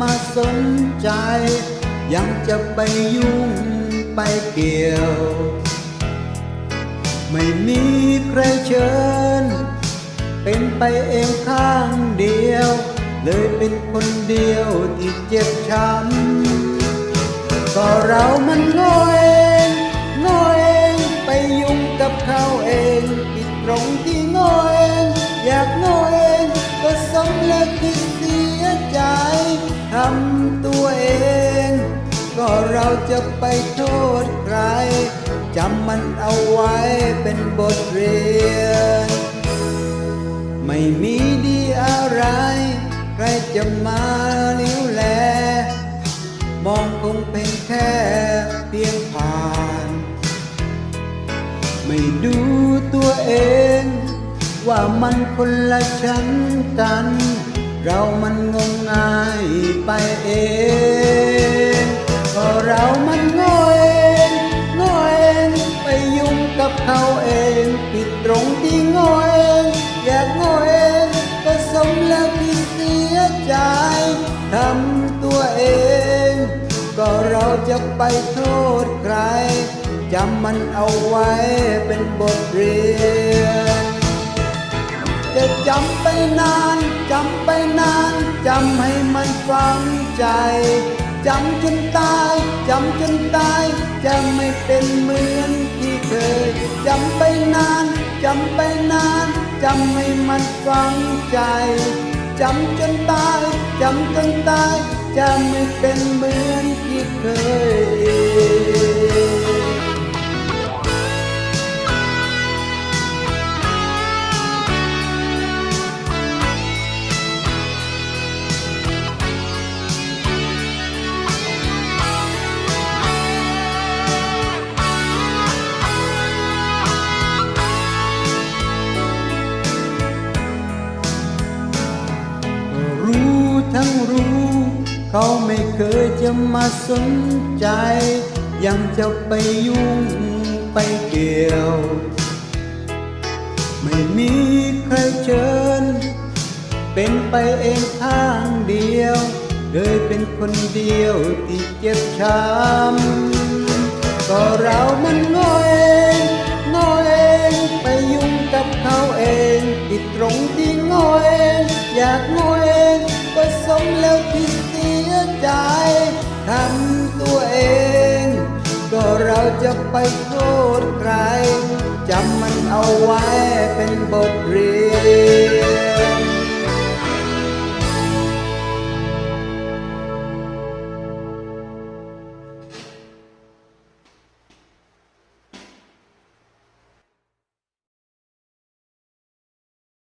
มาสนใจ ยังจะไปยุ่งไปเกี่ยว ไม่มีใครเชิญ เป็นไปเองข้างเดียว เลยเป็นคนเดียวที่เจ็บช้ำก็เรามันโง่เองโง่เองไปยุ่งกับเขาเองผิดตรงที่โง่เองอยากโง่เองก็สมแล้วที่เสียใจำตัวเอง ก็เราจะไปโทษใครจำมันเอาไว้เป็นบทเรียน ไม่มีดีอะไร ใครจะมาเลี้ยวแล มองคงเป็นแค่เพียงผ่าน ไม่ดูตัวเอง ว่ามันคนละชั้นกัน เรามันงมงายไปเองก็เรามันโง่เองโง่เองไปยุ่งกับเขาเองผิดตรงที่โง่เองอยากโง่เองก็สมแล้วที่เสียใจทำตัวเอง ก็เราจะไปโทษใครจำมันเอาไว้เป็นบทเรียน จำไปนานจำไปนานจำให้มันฝังใจจำจนตายจำจนตายจะไม่เป็นเหมือนที่เคยจำไปนานจำไปนานจำให้มันฝังใจจำจนตายจำจนตายจะไม่เป็นเหมือนที่เคย ทั้งรู้ เขาไม่เคยจะมาสนใจ ยังจะไปยุ่งไปเกี่ยว ไม่มีใครเชิญ เป็นไปเองข้างเดียว เลยเป็นคนเดียวที่เจ็บช้ำก็เรามันโง่เองโง่เองไปยุ่งกับเขาเองผิดตรงที่โง่เองอยากง่อ มแล้วที่เสียใจทำตัวเอง ก็เราจะไปโทษใครจำมันเอาไว้เป็นบทเรียน